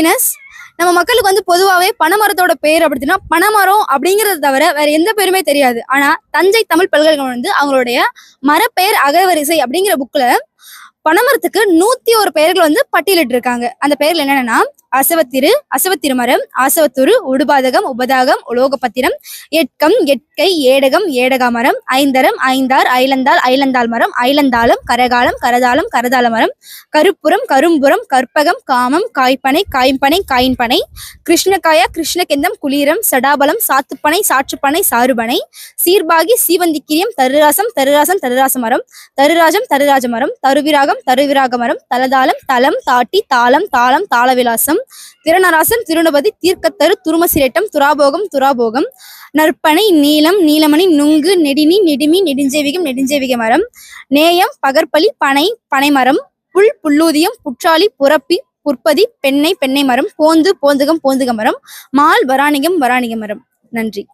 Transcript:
Minus நம்ம மக்களுக்கு வந்து பொதுவாகவே பனைமரத்தோட பேர் அப்படின்னா பனைமரம் அப்படிங்கறத தவிர வேற எந்த பேருமே தெரியாது. ஆனா தஞ்சை தமிழ் பல்கலைக்கழகம் வந்து அவங்களுடைய மரப்பெயர் அகவரிசை அப்படிங்கிற புக்ல பனைமரத்துக்கு நூத்தி ஒரு பெயர்கள் வந்து பட்டியலிட்டு இருக்காங்க அந்த பெயர்ல என்னென்னா அசவத்திரு அசவத்திரு மரம் ஆசவத்துரு உடுபாதகம் உபதாகம் உலோகபத்திரம் எட்கம் எட்கை ஏடகம் ஏடகா மரம் ஐந்தரம் ஐந்தார் ஐலந்தாள் ஐலந்தாள் மரம் ஐலந்தாளம் கரகாலம் கரதாளம் கரதாள மரம் கருப்புறம் கரும்புறம் கற்பகம் காமம் காய்ப்பனை காய்ப்பனை காயின்பனை கிருஷ்ணகாயா கிருஷ்ணகெந்தம் குளீரம் சடாபலம் சாத்துப்பனை சாற்றுப்பனை சாறுபனை சீர்பாகி சீவந்திக்கிரியம் தருராசம் தருராசம் தருராச மரம் தருராஜம் தருராஜ மரம் தருவிராகம் தருவிராக மரம் தலதாளம் தலம் தாட்டி தாளம் தாளம் தாளவிலாசம் திறனராசன் திருநபதி தீர்க்கத்தரு துருமசிரேட்டம் துராபோகம் துராபோகம். நற்பனை நீலம் நீலமணி நுங்கு நெடினி நெடுமி நெடுஞ்சேவிகம் நெடுஞ்சேவிக மரம். நேயம் பகற்பலி பனை பனைமரம். புல் புல்லூதியம் புற்றாலி புறப்பி புற்பதி பெண்ணை பெண்ணை மரம். போந்து போந்துகம் போந்துக மரம். மால் வராணிகம் வராணிக மரம். நன்றி.